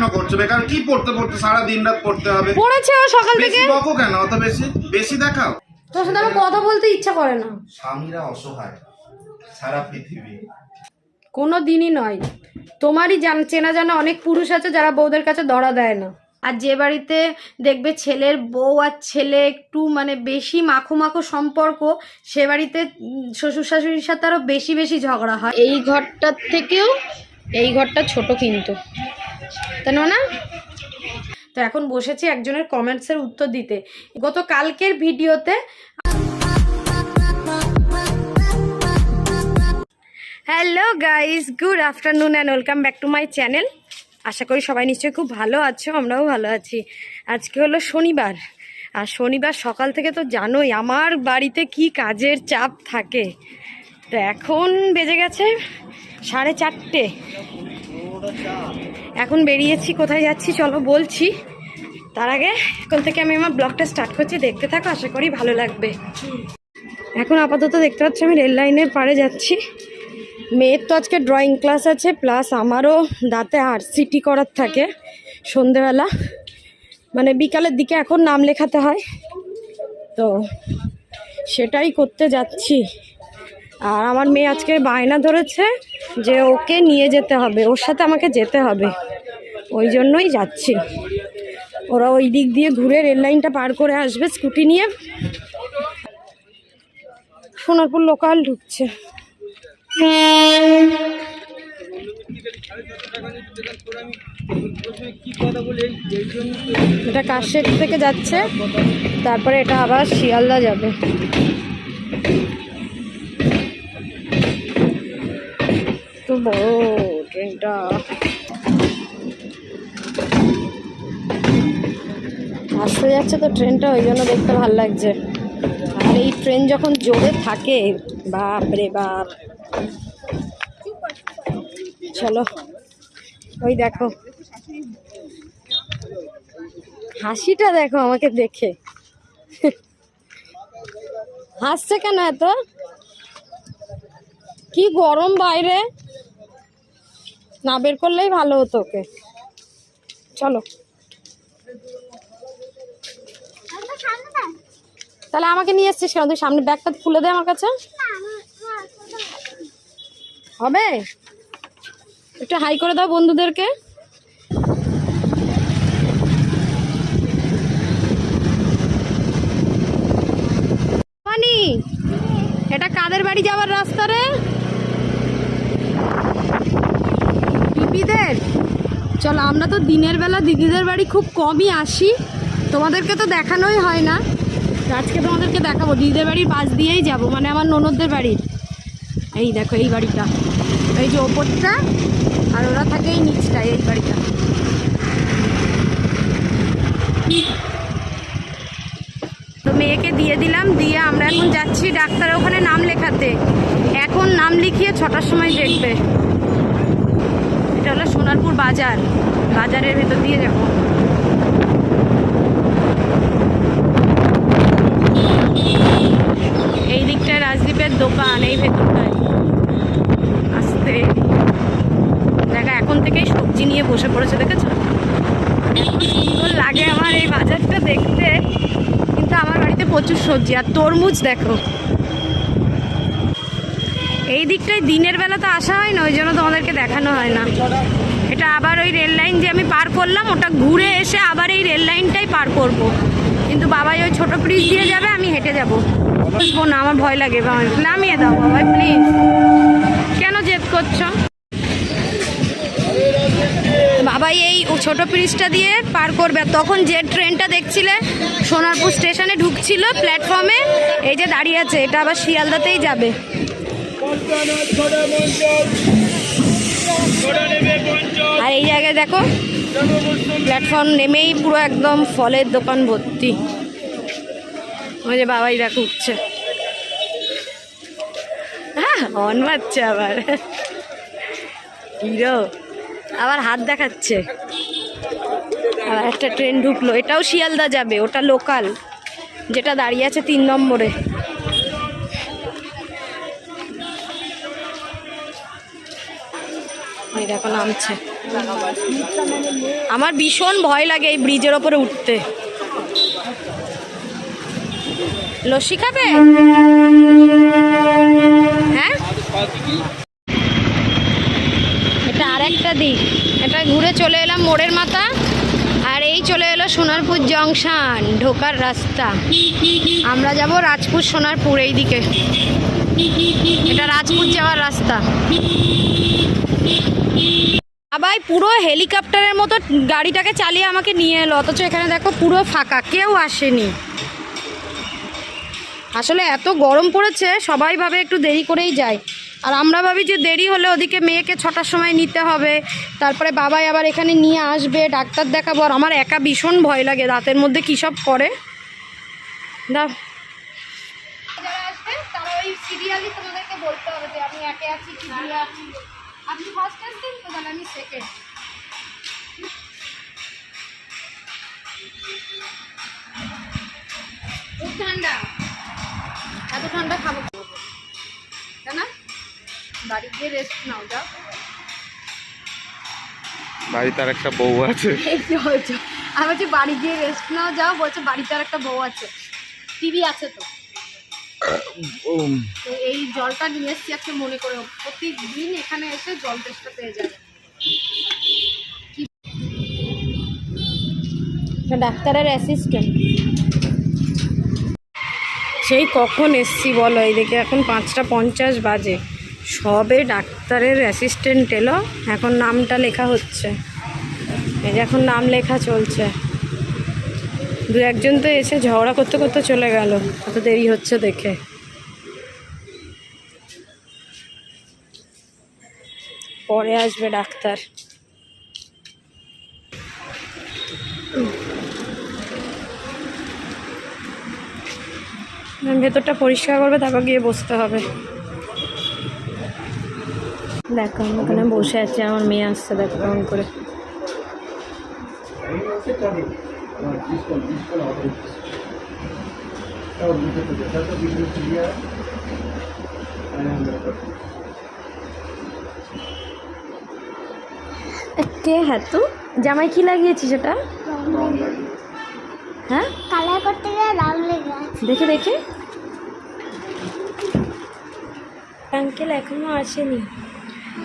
কেন করছ? বেকার কি পড়তে পড়তে সারা দিন রাত পড়তে হবে? পড়েছে ও সকাল থেকে? বেশি বকো কেন? অত বেশি বেশি দেখাও। তোর সাথে আমার কথা বলতে ইচ্ছা করে না। স্বামীরা অসহায় সারা পৃথিবী। কোনো দিনই নয়। তোমারই জান চেনা জানা অনেক পুরুষ আছে যারা বউদের কাছে ধরা দেয় না। আর যে বাড়িতে দেখবে ছেলের বউ আর ছেলে একটু মানে বেশি মাখো মাখো সম্পর্ক সে বাড়িতে শ্বশুর শাশুড়ির সাথে আরও বেশি বেশি ঝগড়া হয়। এই ঘরটার থেকেও এই ঘরটা ছোট কিন্তু। তাই না। তো এখন বসেছি একজনের কমেন্টসের উত্তর দিতে। গত কালকের ভিডিওতে hello guys good afternoon and welcome back to my channel আশা করি সবাই নিশ্চয়ই খুব ভালো আছো, আমরাও ভালো আছি। আজকে হলো শনিবার। আর শনিবার সকাল থেকে তো জানোই আমার বাড়িতে কি কাজের চাপ থাকে। তো এখন বেজে গেছে সাড়ে চারটে। এখন বেরিয়েছি, কোথায় যাচ্ছি চলো বলছি। তার আগে এখন থেকে আমি আমার ব্লগটা স্টার্ট করছি, দেখতে থাকো, আশা করি ভালো লাগবে। এখন আপাতত দেখতে পাচ্ছি আমি রেল লাইনের পাড়ে যাচ্ছি। মেয়ের তো আজকে ড্রয়িং ক্লাস আছে, প্লাস আমারও দাঁতে আর সিটি করার থাকে সন্ধেবেলা। মানে বিকালের দিকে এখন নাম লেখাতে হয়। তো সেটাই করতে যাচ্ছি। আর আমার মেয়ে আজকে বায়না ধরেছে যে ওকে নিয়ে যেতে হবে, ওর সাথে আমাকে যেতে হবে। ওই জন্যই যাচ্ছি। ওরা ওই দিক দিয়ে ঘুরে রেল লাইনটা পার করে আসবে স্কুটি নিয়ে। সোনারপুর লোকাল ঢুকছে। এটা কাশের থেকে যাচ্ছে, তারপরে এটা আবার শিয়ালদা যাবে। বড় ট্রেনটা। আসতে যাচ্ছে তো ট্রেনটা, ওই জন্য দেখতে ভালো লাগছে। আর এই ট্রেন যখন জোরে থাকে বাপ রে বাপ। চলো, ওই দেখো। হাসিটা দেখো আমাকে দেখে। হাসছে কেন এত? কি গরম বাইরে। না বের করলেই ভালো হতো ওকে। চলো। তাহলে আমাকে নিয়ে এসছিস কেন? তুই সামনে ব্যাগটা খুলে দে আমার কাছে। হবে? একটু হাই করে দাও বন্ধুদেরকে। এটা কাদের বাড়ি যাওয়ার রাস্তা রে? দিদিদের? চলো, আমরা তো দিনের বেলা দিদিদের বাড়ি খুব কমই আসি। তোমাদেরকে তো দেখানোই হয় না। আজকে তোমাদেরকে দেখাবো, দিদিদের বাড়ির পাশ দিয়েই যাব মানে আমার ননদদের বাড়ির। এই দেখো, এই বাড়িটা। এই যে ওপরটা, আর ওরা থাকে এই নিচটা, এই বাড়িটা। তো মেয়েকে দিয়ে দিলাম, দিয়ে আমরা এখন যাচ্ছি ডাক্তার ওখানে নাম লেখাতে। এখন নাম লিখিয়ে ছটার সময় দেখবে। এটা হলো সোনারপুর বাজার। বাজারের ভেতর দিয়ে যাব এই দিকটায় রাজদীপের দোকান, এই ভেতরটায়। আসতে। দেখা, এখন থেকেই সবজি নিয়ে বসে পড়েছে, দেখেছ? এত সুন্দর লাগে আমার এই বাজারটা দেখতে। কিন্তু আমার বাড়িতে প্রচুর সবজি। আর তরমুজ দেখো। এই দিকটায় দিনের বেলা তো আসা হয় না, ওই জন্য তোমাদেরকে দেখানো হয় না। এটা আবার ওই রেল লাইন যে আমি পার করলাম, ওটা ঘুরে এসে আবার এই রেল লাইনটাই পার করব। কিন্তু বাবাই ওই ছোট ব্রিজ দিয়ে যাবে, আমি হেঁটে যাব। বুঝব না, আমার ভয় লাগে বাবা। নামিয়ে দাও বাবাই প্লিজ কেন জেদ করছ? বাবাই এই ছোট ব্রিজটা দিয়ে পার করবে তখন যে ট্রেনটা দেখছিলে, সোনারপুর স্টেশনে ঢুকছিল প্ল্যাটফর্মে এই যে দাঁড়িয়ে আছে, এটা আবার শিয়ালদাতেই যাবে। আর এই জায়গায় দেখো প্ল্যাটফর্ম নেমেই পুরো একদম ফলের দোকান ভর্তি। ওই যে বাবাই দেখো উঠছে। হ্যাঁ অন মারছে আবার। হিরো, আবার হাত দেখাচ্ছে। আবার একটা ট্রেন ঢুকলো, এটাও শিয়ালদা যাবে, ওটা লোকাল যেটা দাঁড়িয়ে আছে তিন নম্বরে। দেখো নামছে। আমার ভীষণ ভয় লাগে এই ব্রিজের ওপরে উঠতে। লস্যি খাবে? হ্যাঁ? এটা আর একটা দিক। এটা ঘুরে চলে এলাম মোড়ের মাথা। আর এই চলে এলো সোনারপুর জংশন, ঢোকার রাস্তা। আমরা যাব রাজপুর সোনারপুর এই দিকে এটা রাজপুর যাওয়ার রাস্তা। আবার পুরো হেলিকপ্টারের মতো গাড়িটাকে চালিয়ে আমাকে নিয়ে এলো। অথচ এখানে দেখো পুরো ফাঁকা, কেউ আসেনি। আসলে এত গরম পড়েছে, সবাই ভাবে একটু দেরি করেই যায়। আর আমরা ভাবি যে দেরি হলে ওদিকে মেয়েকে ছটার সময় নিতে হবে, তারপরে বাবাই আবার এখানে নিয়ে আসবে, ডাক্তার দেখাবো। আর আমার একা ভীষণ ভয় লাগে রাতের মধ্যে কী সব করে দা তোমাদেরকে বলতে হবে যে আমি একে আছি কি আছি। আপনি ফার্স্ট আসবেন তো তাহলে আমি সেকেন্ড খুব ঠান্ডা। এত ঠান্ডা খাব? তাই না? বাড়ি গিয়ে রেস্ট নাও যাও। বাড়িতে আর একটা বউ আছে। আমি বলছি বাড়ি গিয়ে রেস্ট নাও যাও বলছে বাড়িতে আর একটা বউ আছে। টিভি আছে তো। তো এই জলটা নিয়ে এসছি আজকে মনে করে। প্রতিদিন এখানে এসে জল টেস্টটা পেয়ে যাবে ডাক্তারের অ্যাসিস্ট্যান্ট সেই কখন এসছি বলো? এই দেখে এখন পাঁচটা পঞ্চাশ বাজে। সবে ডাক্তারের অ্যাসিস্ট্যান্ট এলো। এখন নামটা লেখা হচ্ছে। এই এখন নাম লেখা চলছে। দু একজন তো এসে ঝগড়া করতে করতে চলে গেল। এত দেরি হচ্ছে দেখে। পরে আসবে ডাক্তার। ভেতরটা পরিষ্কার করবে, তারপর গিয়ে বসতে হবে। দেখো ওখানে বসে আছি, আমার মেয়ে আসছে, দেখো কেমন করে। কে হ্যাঁ তো জামাই কি লাগিয়েছিস এটা হ্যাঁ? কালার করতে গেলে লাল লেগে দেখে দেখে। আঙ্কেল এখনও আসেনি।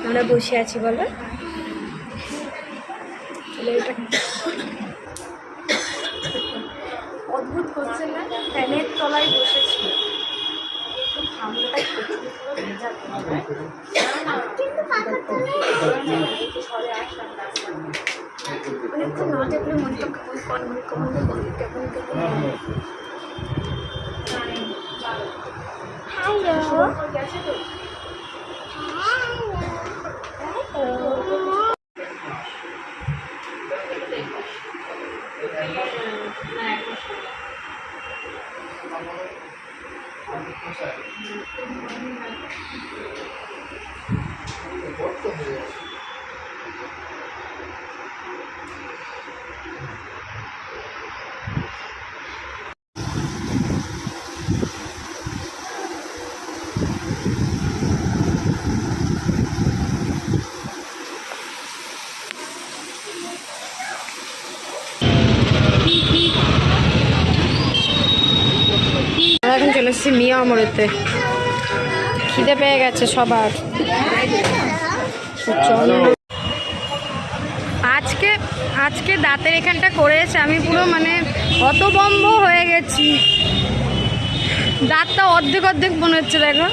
আমরা বসে আছি বলো। এটা করছে না ফ্যানের তলায় বসেছি। একটু ঠান্ডাটাই প্রচুর ভেজা তোমার। কিন্তু পাখার না। দেখলে মনটা কেমন কেমন কেমন কেমন কেমন কেমন হ্যালো। গেছে তো আমরা এখন চলে এসেছি মিয়া আমরেতে খিদে পেয়ে গেছে সবার। আজকে আজকে দাঁতের এখানটা করেছে, আমি পুরো মানে হতবম্ব হয়ে গেছি। দাঁতটা অর্ধেক অর্ধেক মনে হচ্ছে, দেখো।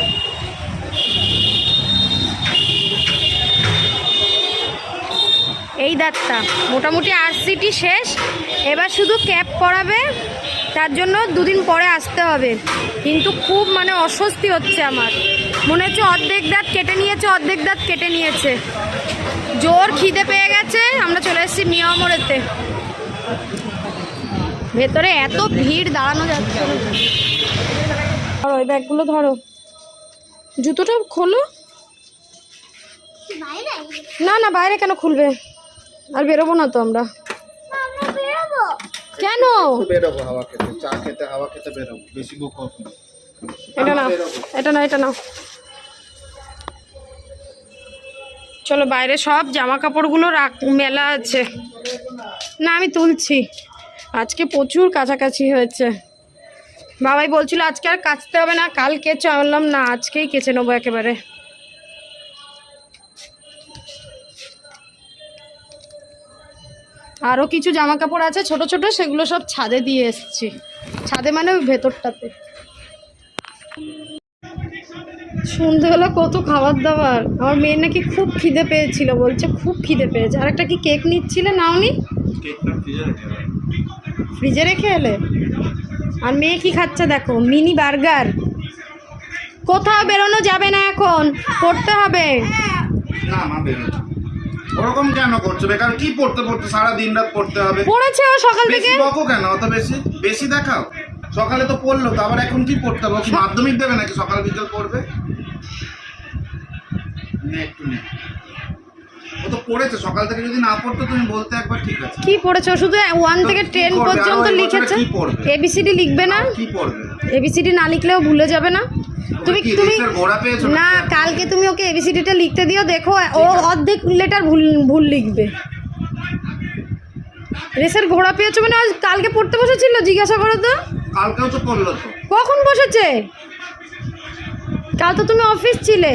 এই দাঁতটা। মোটামুটি আরসিটি শেষ। এবার শুধু ক্যাপ করাবে তার জন্য দুদিন পরে আসতে হবে। কিন্তু খুব মানে অস্বস্তি হচ্ছে আমার। মনে হচ্ছে অর্ধেক দাঁত কেটে নিয়েছে অর্ধেক দাঁত কেটে নিয়েছে। জোর খিদে পেয়ে গেছে আমরা চলে এসেছি মিয়ামরেতে ভেতরে এত ভিড় দাঁড়ানো যাচ্ছে ধরো ওই ব্যাগগুলো ধরো। জুতোটা খোলো। না না বাইরে কেন খুলবে? আর বেরোবো না তো আমরা। কেন? বেরোবো হাওয়া খেতে চা খেতে হাওয়া খেতে বেরোবো বেশি বুক না। এটা নাও এটা নাও এটা নাও। চলো বাইরে সব জামা কাপড়গুলো রাখ মেলা আছে। না আমি তুলছি। আজকে প্রচুর কাছাকাছি হয়েছে। বাবাই বলছিল আজকে আর কাচতে হবে না কাল কেচে। বললাম না আজকেই কেচে নেব একেবারে। আরও কিছু জামা কাপড় আছে ছোট ছোট সেগুলো সব ছাদে দিয়ে এসছি। ছাদে মানে ওই ভেতরটাতে। সন্ধ্যেবেলা কত খাবার দাবার। আমার মেয়ের নাকি খুব খিদে পেয়েছিল বলছে খুব খিদে পেয়েছে। আর একটা কি কেক নিচ্ছিলে? নাওনি ফ্রিজে রেখে এলে? আর মেয়ে কি খাচ্ছে দেখো মিনি বার্গার। কোথাও বেরোনো যাবে না এখন পড়তে হবে। না মা ওরকম কেন করছ? বেকার কি পড়তে পড়তে সারা দিন রাত পড়তে হবে? পড়েছে ও সকাল বেশি বকো কেন? অত বেশি? বেশি দেখাও। সকালে তো পড়ল তো আবার এখন কি পড়তে হবে? কি মাধ্যমিক দেবে নাকি সকাল বিকেল পড়বে? নে একটু নে তো পড়েছে সকাল থেকে যদি না পড়তো তুমি বলতে একবার ঠিক আছে। কি পড়েছে? শুধু ওয়ান থেকে টেন? পর্যন্ত লিখেছে? এবিসিডি লিখবে না? কি পড়বে? এবিসিডি না লিখলেও ভুলে যাবে না। তুমি তুমি না কালকে তুমি ওকে এবিসিডিটা লিখতে দিও দেখো ও অর্ধেক লেটার ভুল ভুল লিখবে। রেসের ঘোড়া পেয়েছ মানে আজ কালকে পড়তে বসেছিল জিজ্ঞাসা করো তো? কালকেও তো পড়ল তো। কখন বসেছে? কাল তো তুমি অফিস ছিলে।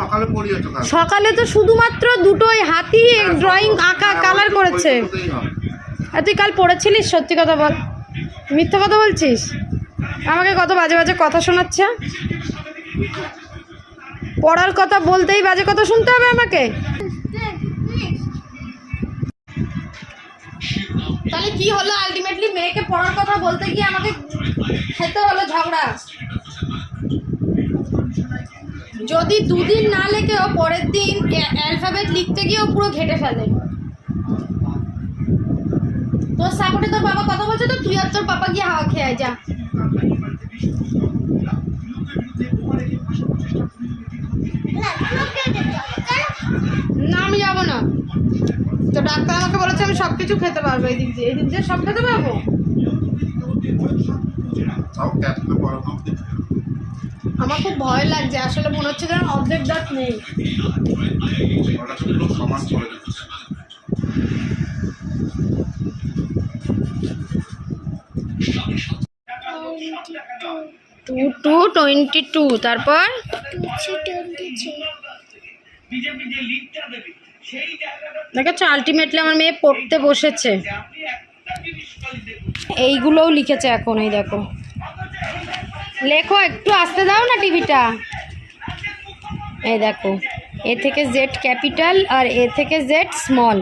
সকালে পড়িয়েছো কাল। সকালে তো শুধুমাত্র দুটোই হাতি ড্রয়িং আঁকা হ্যাঁ, কালার করেছে। করতেই হবে। আর তুই কাল পড়েছিলিস? সত্যি কথা বল। মিথ্যা কথা বলছিস? আমাকে কত বাজে বাজে কথা শোনাচ্ছে? পড়ার কথা বলতেই বাজে কথা শুনতে হবে আমাকে। তাহলে কি হলো? আলটিমেটলি মেয়েকে পড়ার কথা বলতে গিয়ে আমাকে খেতে হলো ঝগড়া। যদি দুদিন না লেখেও পরের দিন অ্যালফাবেট লিখতে গিয়েও পুরো ঘেটে ফেলে। তোর সাপোর্টে তোর বাবা কথা বলছে তো, তুই আর তোর পাপা গিয়ে হাওয়া খেয়ে যা। না, আমি যাব না। তো ডাক্তার আমাকে বলেছে আমি সব কিছু খেতে পারব এই দিক দিয়ে। এই দিক দিয়ে সব খেতে পারব? আমার খুব ভয় লাগছে, আসলে মনে হচ্ছে যেন অর্ধেক দাঁত নেই। টু টু টোয়েন্টি টু তারপর? দেখেছ আলটিমেটলি আমার মেয়ে পড়তে বসেছে। এইগুলোও লিখেছে এখন, এই দেখো। লেখো, একটু আসতে দাও না টিভিটা। এই দেখো, এ থেকে জেড ক্যাপিটাল আর এ থেকে জেড স্মল।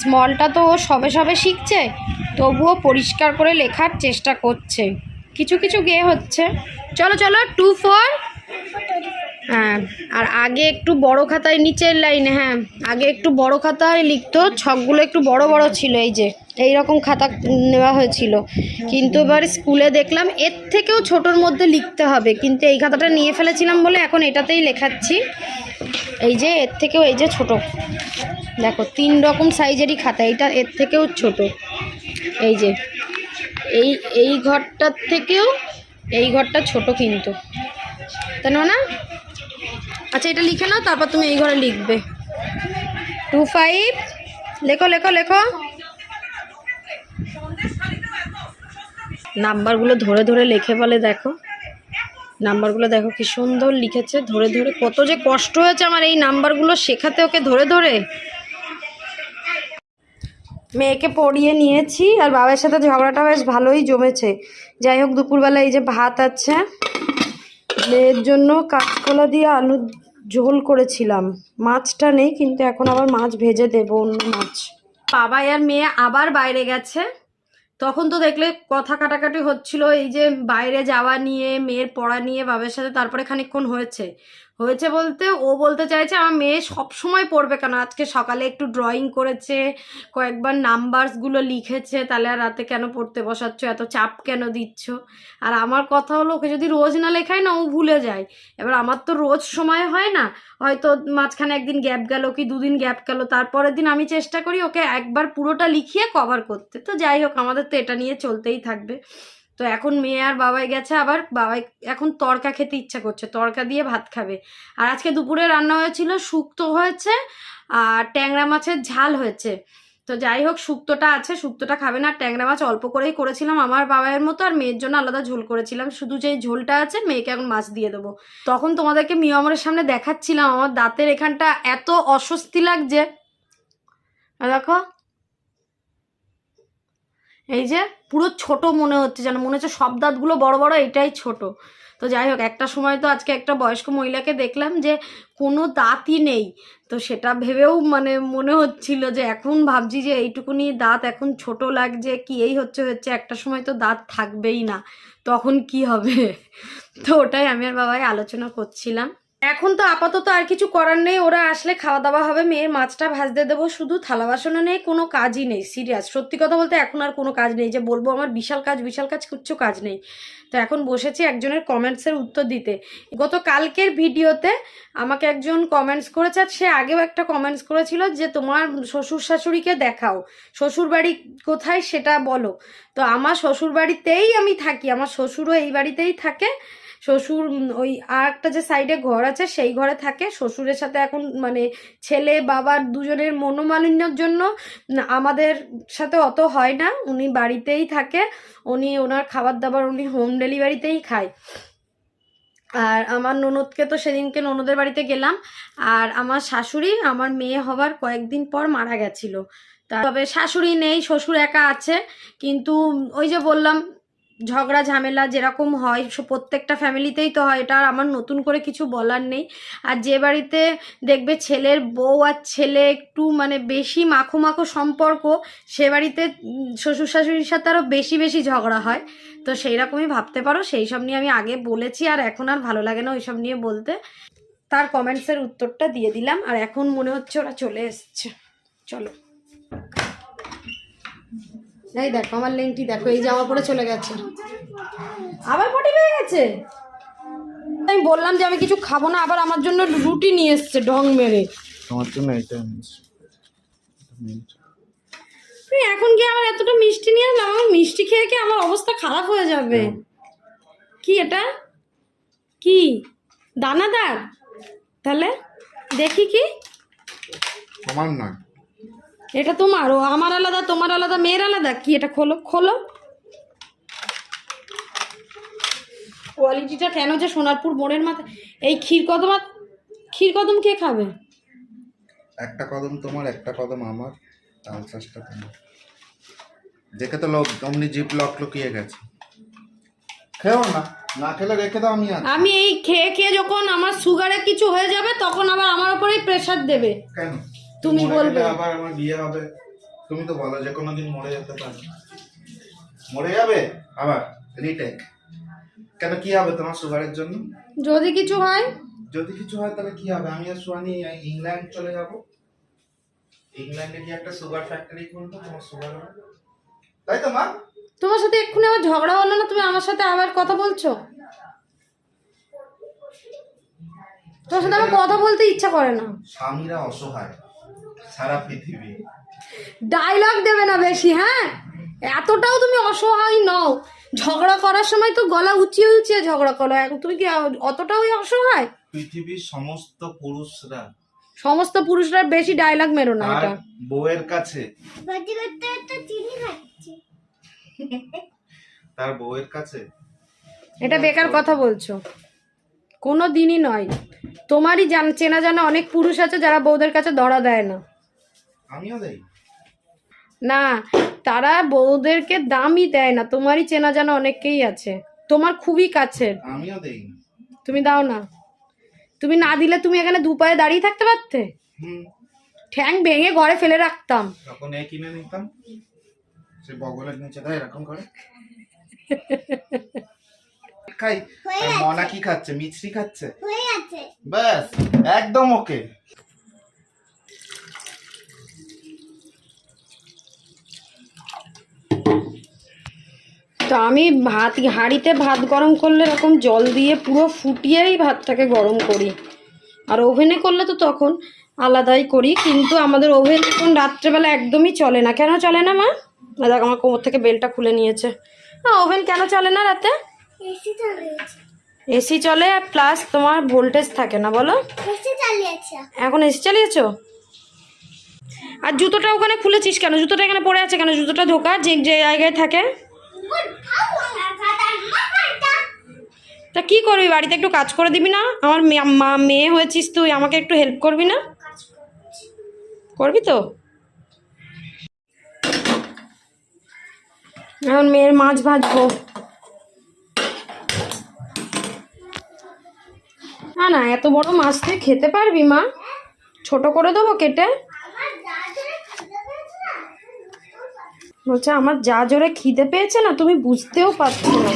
স্মলটা তো ও সবে সবে শিখছে, তবুও পরিষ্কার করে লেখার চেষ্টা করছে। কিছু কিছু গে হচ্ছে। চলো চলো, টু ফোর। হ্যাঁ আর আগে একটু বড় খাতায়, নিচের লাইনে হ্যাঁ আগে একটু বড় খাতায় লিখতো, ছকগুলো একটু বড় বড় ছিল এই যে। এই রকম খাতা নেওয়া হয়েছিল। কিন্তু এবার স্কুলে দেখলাম এর থেকেও ছোটোর মধ্যে লিখতে হবে। কিন্তু এই খাতাটা নিয়ে ফেলেছিলাম বলে এখন এটাতেই লেখাচ্ছি। এই যে এর থেকেও এই যে ছোট। দেখো, তিন রকম সাইজেরই খাতা। এটা এর থেকেও ছোট। এই যে, এই এই ঘরটার থেকেও এই ঘরটা ছোট কিন্তু। তাই না? আচ্ছা এটা লিখে নাও, তারপর তুমি এই ঘরে লিখবে। টু ফাইভ, লেখো লেখো লেখো। নাম্বারগুলো ধরে ধরে লেখে বলে দেখো। নাম্বারগুলো দেখো কি সুন্দর লিখেছে, ধরে ধরে। কত যে কষ্ট হয়েছে আমার এই নাম্বারগুলো শেখাতে ওকে ধরে ধরে। মেয়েকে পড়িয়ে নিয়েছি আর বাবার সাথে ঝগড়াটা বেশ ভালোই জমেছে। যাই হোক, দুপুরবেলা এই যে ভাত আছে, মেয়ের জন্য কাঁচকলা দিয়ে আলু ঝোল করেছিলাম। মাছটা নেই, কিন্তু এখন আবার মাছ ভেজে দেবো অন্য মাছ। বাবা আর মেয়ে আবার বাইরে গেছে। তখন তো দেখলে কথা কাটাকাটি হচ্ছিল, এই যে বাইরে যাওয়া নিয়ে, মেয়ের পড়া নিয়ে, বাবার সাথে তারপরে খানিকক্ষণ হয়েছে। হয়েছে বলতে, ও বলতে চাইছে আমার মেয়ে সব সময় পড়বে কেন? আজকে সকালে একটু ড্রয়িং করেছে, কয়েকবার নাম্বারসগুলো লিখেছে, তাহলে আর রাতে কেন পড়তে বসাচ্ছ? এত চাপ কেন দিচ্ছ? আর আমার কথা হলো, ওকে যদি রোজ না লেখায় না, ও ভুলে যায়। এবার আমার তো রোজ সময় হয় না। হয়তো মাঝখানে একদিন গ্যাপ গেল কি, দুদিন গ্যাপ গেল, তারপরের দিন আমি চেষ্টা করি ওকে একবার পুরোটা লিখিয়ে কভার করতে। তো যাই হোক, আমাদের তো এটা নিয়ে চলতেই থাকবে। তো এখন মেয়ে আর বাবাই গেছে আবার, বাবাই এখন তরকা খেতে ইচ্ছা করছে, তরকা দিয়ে ভাত খাবে। আর আজকে দুপুরে রান্না হয়েছিল শুক্তো হয়েছে আর ট্যাংরা মাছের ঝাল হয়েছে। তো যাই হোক, শুক্তোটা আছে, শুক্তোটা খাবে না ট্যাংরা মাছ অল্প করেই করেছিলাম, আমার বাবাইয়ের মতো আর মেয়ের জন্য আলাদা ঝোল করেছিলাম। শুধু যেই ঝোলটা আছে, মেয়েকে এখন মাছ দিয়ে দেবো। তখন তোমাদেরকে মিয়ামরের সামনে দেখাচ্ছিলাম, আমার দাঁতের এখানটা এত অস্বস্তি লাগছে। দেখো এই যে পুরো ছোট মনে হচ্ছে যেন, মনে হচ্ছে সব দাঁতগুলো বড় বড়, এটাই ছোট। তো যাই হোক, একটা সময় তো আজকে একটা বয়স্ক মহিলাকে দেখলাম যে কোনো দাঁতই নেই। তো সেটা ভেবেও মানে মনে হচ্ছিল যে এখন ভাবছি যে এইটুকুনি দাঁত এখন ছোট লাগছে, কি এই হচ্ছে হচ্ছে, একটা সময় তো দাঁত থাকবেই না। তখন কি হবে? তো ওটাই আমি আর বাবাই আলোচনা করছিলাম। এখন তো আপাতত আর কিছু করার নেই। ওরা আসলে খাওয়া দাওয়া হবে, মেয়ের মাছটা ভাজতে দেবো। শুধু থালা বাসনে নেই, কোনো কাজই নেই সিরিয়াস সত্যি কথা বলতে এখন আর কোনো কাজ নেই। যে বলব, আমার বিশাল কাজ বিশাল কাজ, কিচ্ছু কাজ নেই। তো এখন বসেছি একজনের কমেন্টসের উত্তর দিতে। গত কালকের ভিডিওতে আমাকে একজন কমেন্টস করেছে, আর সে আগেও একটা কমেন্টস করেছিল যে, তোমার শ্বশুর শাশুড়িকে দেখাও। শ্বশুর বাড়ি কোথায় সেটা বলো। তো আমার শ্বশুর বাড়িতেই আমি থাকি, আমার শ্বশুরও এই বাড়িতেই থাকে। শ্বশুর ওই আর একটা যে সাইডে ঘর আছে, সেই ঘরে থাকে। শ্বশুরের সাথে এখন মানে ছেলে বাবার দুজনের মনোমালিন্যর জন্য আমাদের সাথে অত হয় না। উনি বাড়িতেই থাকে। উনি, ওনার খাবার দাবার উনি হোম ডেলিভারিতেই খায়। আর আমার ননদকে তো সেদিনকে ননদের বাড়িতে গেলাম। আর আমার শাশুড়ি, আমার মেয়ে হবার কয়েকদিন পর মারা গেছিল। তবে শাশুড়ি নেই, শ্বশুর একা আছে। কিন্তু ওই যে বললাম ঝগড়া, ঝামেলা যেরকম হয় সব প্রত্যেকটা ফ্যামিলিতেই তো হয়। এটা আর আমার নতুন করে কিছু বলার নেই। আর যে বাড়িতে দেখবে ছেলের বউ আর ছেলে একটু মানে বেশি মাখো মাখো সম্পর্ক, সে বাড়িতে শ্বশুর শাশুড়ির সাথে আরও বেশি বেশি ঝগড়া হয়। তো সেই রকমই ভাবতে পারো, সেই সব নিয়ে আমি আগে বলেছি আর এখন আর ভালো লাগে না ওইসব নিয়ে বলতে। তার কমেন্টসের উত্তরটা দিয়ে দিলাম। আর এখন মনে হচ্ছে ওরা চলে এসছে। চলো। এই দেখো আমার লেংটি দেখো এই জামা পরে চলে গেছে। আবার পটি পেয়ে গেছে? আমি বললাম যে আমি কিছু খাব না আবার আমার জন্য রুটি নিয়ে এসছে ঢং মেরে। তোমার জন্য এটা তুমি এখন কি আমার এতটা মিষ্টি নিয়ে আসলাম আমার মিষ্টি খেয়ে কি আমার অবস্থা খারাপ হয়ে যাবে? কি এটা? কি? দানাদার? তাহলে দেখি কি? তোমার নয়। এটা তোমার ও আমার আলাদা তোমার আলাদা মেয়ের আলাদা? কি এটা খোলো খোলো। কোয়ালিটিটা কেন যে সোনারপুর মোড়ের মাথায়? এই ক্ষীর কদম ক্ষীর কদম কে খাবে? একটা কদম তোমার একটা কদম আমার তাল চাষটা তোমার। দেখে তো লোক অমনি জিপ লক লুকিয়ে গেছে। খেও না না খেলে রেখে দাও আমি আমি এই খেয়ে খেয়ে যখন আমার সুগারে কিছু হয়ে যাবে তখন আবার আমার উপরেই প্রেশার দেবে। কেন? তুমি বলবে। আবার আমার বিয়ে হবে। তুমি তো বলো যে কোনো দিন মরে যেতে পারে মরে যাবে? আবার রিটেক কেন কি হবে তোমার সুগারের জন্য? যদি কিছু হয়। যদি কিছু হয় তাহলে কি হবে? আমি আর সোয়ানি ইংল্যান্ড চলে যাব। ইংল্যান্ডে গিয়ে একটা সুগার ফ্যাক্টরি খুলবো তোমার সুগার তাই তো মা? তোমার সাথে এক্ষুনি আমার ঝগড়া হলো না? তুমি আমার সাথে আবার কথা বলছো? তোমার সাথে আমার কথা বলতে ইচ্ছা করে না। স্বামীরা অসহায়। সারা পৃথিবী। ডায়লগ দেবে না বেশি হ্যাঁ? এতটাও তুমি অসহায় নও। ঝগড়া করার সময় তো গলা উঁচিয়ে উঁচিয়ে ঝগড়া করো। এখন তুমি কি অতটাও অসহায়? পৃথিবীর সমস্ত পুরুষরা। সমস্ত পুরুষরা বেশি ডায়লগ মেরো না এটা। বউয়ের কাছে। বাজি করতে একটা চিনি খাচ্ছি। তার বউয়ের কাছে। এটা বেকার কথা বলছো। কোনো দিনই নয়। তোমারই জান চেনা জানা অনেক পুরুষ আছে যারা বউদের কাছে ধরা দেয় না। আমিও দেই। না তারা বউদেরকে দামই দেয় না তোমারই চেনা জানা অনেকেই আছে। তোমার খুবই কাছের। আমিও দেই। তুমি দাও না। তুমি না দিলে তুমি এখানে দু পায়ে দাঁড়িয়ে থাকতে পারতে? ঠ্যাং ভেঙে ঘরে ফেলে রাখতাম। তখন এ কিনে নিতাম। সে বগলের নিচে দেয় এরকম করে। খাই। মনা কি খাচ্ছে? মিছরি খাচ্ছে? হয়ে ব্যাস একদম ওকে। তো আমি ভাত হাঁড়িতে ভাত গরম করলে এরকম জল দিয়ে পুরো ফুটিয়েই ভাতটাকে গরম করি। আর ওভেনে করলে তো তখন আলাদাই করি কিন্তু আমাদের ওভেন এখন রাত্রেবেলা একদমই চলে না। কেন চলে না মা? দেখ আমার কোমর থেকে বেলটা খুলে নিয়েছে। হ্যাঁ ওভেন কেন চলে না রাতে? এসি চলে প্লাস তোমার ভোল্টেজ থাকে না বলো। এখন এসি চালিয়েছো? আর জুতোটা ওখানে খুলেছিস কেন? জুতোটা এখানে পড়ে আছে কেন? জুতোটা যে যে জায়গায় থাকে। তা কি করবি? বাড়িতে একটু কাজ করে দিবি না? আমার মা মেয়ে হয়েছিস তুই, আমাকে একটু হেল্প করবি না? করবি তো? এখন মেয়ের মাছ ভাজবো। না না, এত বড় মাছ তুই খেতে পারবি, মা? ছোট করে দেবো কেটে আমার দাদুরে খিদে পেয়েছে না বলছে আমার যা জোরে খিদে পেয়েছে না তুমি বুঝতেও পারছ না।